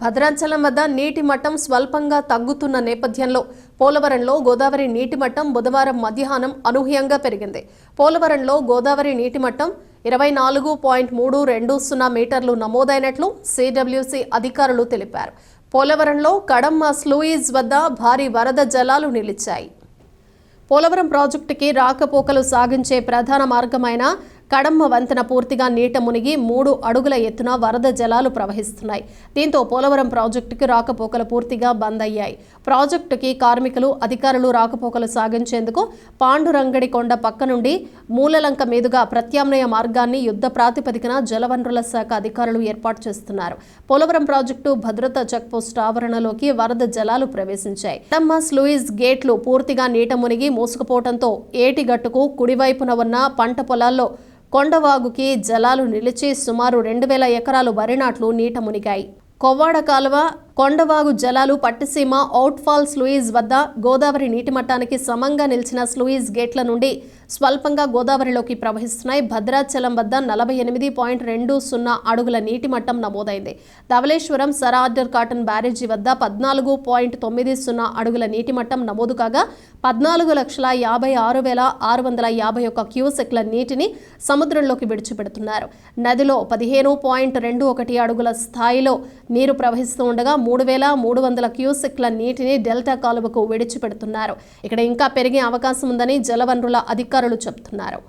భద్రాచలం వద్ద నీటి మట్టం స్వల్పంగా తగ్గుతున్న నేపథ్యంలో పోలవరంలో గోదావరి నీటి మట్టం బుధవారం మధ్యాహ్నం అనూహ్యంగా పెరిగింది. పోలవరంలో గోదావరి నీటి మట్టం ఇరవై నాలుగు పాయింట్ మూడు రెండు సున్నా మీటర్లు నమోదైనట్లు సిడబ్ల్యూసి అధికారులు తెలిపారు. పోలవరంలో కడమ్మ స్లూయిజ్ వద్ద భారీ వరద జలాలు నిలిచాయి. పోలవరం ప్రాజెక్టుకి రాకపోకలు సాగించే ప్రధాన మార్గమైన కడమ్మ వంతెన పూర్తిగా నీట మునిగి మూడు అడుగుల ఎత్తున వరద జలాలు ప్రవహిస్తున్నాయి. దీంతో పోలవరం ప్రాజెక్టుకి రాకపోకలు పూర్తిగా బంద్ అయ్యాయి. ప్రాజెక్టుకి కార్మికులు అధికారులు రాకపోకలు సాగించేందుకు పాండురంగడి కొండ పక్క నుండి మూలలంక మీదుగా ప్రత్యామ్నాయ మార్గాన్ని యుద్ధ ప్రాతిపదికన జలవనరుల శాఖ అధికారులు ఏర్పాటు చేస్తున్నారు. పోలవరం ప్రాజెక్టు భద్రతా చెక్పోస్ట్ ఆవరణలోకి వరద జలాలు ప్రవేశించాయి. కడమ్మ స్లూయిస్ గేట్లు పూర్తిగా నీట మునిగి మూసుకుపోవడంతో ఏటిగట్టుకు కుడివైపున ఉన్న పంట పొలాల్లో కొండవాగుకి జలాలు నిలిచి సుమారు రెండు వేల ఎకరాలు వరి నాట్లు నీట మునిగాయి. కొవ్వాడ కాలువ కొండవాగు జలాలు పట్టిసీమ అవుట్ఫాల్ స్లూయిజ్ వద్ద గోదావరి నీటి మట్టానికి సమంగా నిలిచిన స్లూయిజ్ గేట్ల నుండి స్వల్పంగా గోదావరిలోకి ప్రవహిస్తున్నాయి. భద్రాచలం వద్ద నలభై ఎనిమిది పాయింట్ రెండు సున్నా అడుగుల నీటి మట్టం నమోదైంది. ధవలేశ్వరం సరార్డర్ కాటన్ బ్యారేజీ వద్ద పద్నాలుగు పాయింట్ తొమ్మిది సున్నా అడుగుల నీటి మట్టం నమోదు కాగా పద్నాలుగు లక్షల యాభై ఆరు వేల ఆరు వందల యాభై ఒక్క క్యూసెక్ల నీటిని సముద్రంలోకి విడిచిపెడుతున్నారు. నదిలో పదిహేను పాయింట్ రెండు ఒకటి అడుగుల స్థాయిలో నీరు ప్రవహిస్తూ ఉండగా మూడు వేల మూడు వందల క్యూసెక్ల నీటిని డెల్టా కాలువకు విడిచిపెడుతున్నారు. ఇక్కడ ఇంకా పెరిగే అవకాశం ఉందని జలవనరుల అధికారులు చెబుతున్నారు